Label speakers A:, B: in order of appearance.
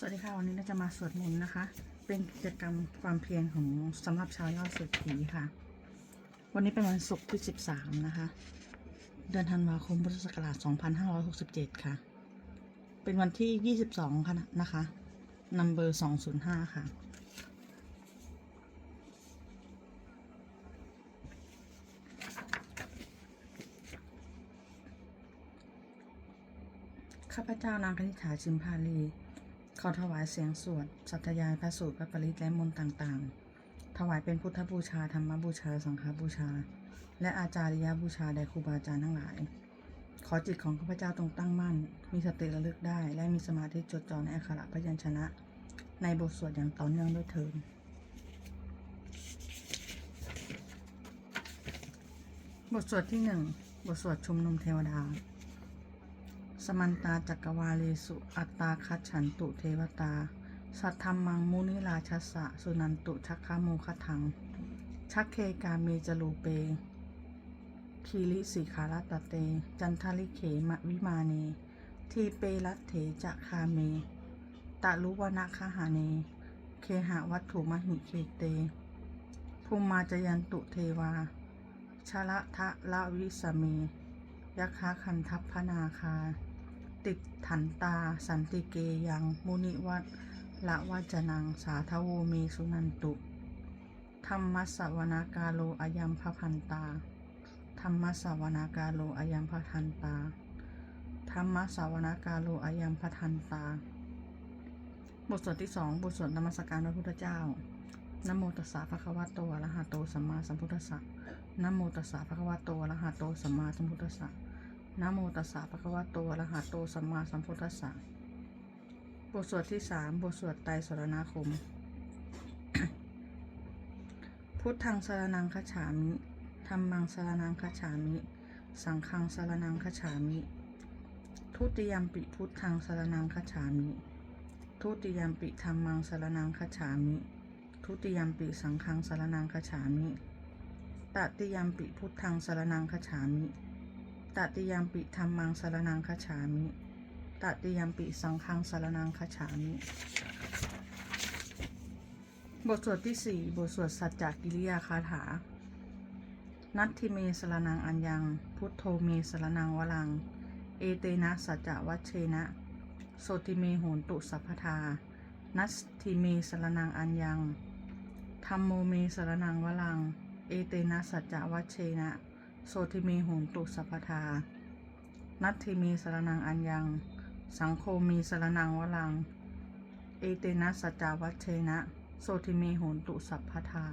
A: สวัสดีค่ะวันนี้เราจะมาสวดมนต์นะคะ เป็นกิจกรรมความเพียรของสำหรับชาวยอดเศรษฐีค่ะ วันนี้เป็นวันศุกร์ที่ 13 นะคะ เดือนธันวาคมพุทธศักราช 2567 ค่ะ เป็นวันที่ 22 ค่ะนะคะนัมเบอร์ 205 ค่ะ ข้าพเจ้านางคณิษฐาชิมพาลี ขอถวายเสียงสวด สัตยายพระสูตรพระปริตและมนต์ต่างๆ ถวายเป็นพุทธบูชา ธรรมบูชา สังฆบูชา และอาจาริยบูชาแด่ครูบาอาจารย์ทั้งหลาย ขอจิตของข้าพเจ้าตรงตั้งมั่น มีสติระลึกได้ และมีสมาธิจดจ่อในอักขระพยัญชนะ ในบทสวดอย่างต่อเนื่องด้วยเถิดบทสวดที่หนึ่งบทสวดชุมนุมเทวดา สมันตาจักรวาเลสุ อัตตาคัจฉันตุเทวตา สัทธรรมังมุนิราชสะ สุนันตุชักขโมคทัง ชักเคกาเมจลูเป คีริสีขาลตเต จันทลิเขมะวิมาเนทีเปรัตเถจะคาเมตะลุวนะคหาเน เคหะวัตถุมหิเคเต ภูมาจยันตุเทวา ชละทะละวิสเมยคะคันทัพพนาคา ติดถันตา สันติเกยัง มุนิวัตละวัจนัง สาทโวเมสุนันตุ ธรรมสวนากาโลอายัมพพันตา ธรรมสวนากาโลอายัมพทันตา ธรรมสวนากาโลอายัมพทันตา บทสวดที่สองบทสวดนมัสการพระพุทธเจ้านโมตัสสะภะคะวะโตอะระหะโตสัมมาสัมพุทธัสสะนโมตัสสะภะคะวะโตอะระหะโตสัมมาสัมพุทธัสสะ นะโมตัสสะภะคะวะโตอะระหะโตสัมมาสัมพุทธัสสะบทสวดที่สามบทสวดไตรสรณาคม พุทธังสรนังคฉามิธรรมังสรนังคฉามิ สังฆังสรนังคฉามิ ทุติยมปิพุทธังสรนังคฉามิ ทุติยมปิธรรมังสรนังคฉามิ ทุติยมปิสังฆังสรนังคฉามิ ตติยมปิพุทธังสรนังคฉามิ ตติยามปิธรรมังสารนังคัจฉามิตติยามปิสังฆังสารนังคัจฉามิ บทสวดที่สี่บทสวดสัจจกิริยาคาถา นัตถิเมสารนังอัญญัง พุทโธเมสารนังวลัง เอเตนะสัจจวัชเชนะ โสติเมโหนตุสัพพทา นัสทิเมสารนังอัญญังธรรมโมเมสารนังวลัง เอเตนะสัจจวัชเชนะ โสติเมโหงตุสัพพทา นัตถิมีสรนังอัญยัง สังโคมีสรนังวลัง เอเตนะสัจจวัชเชนะ โสติเมโหงตุสัพพทา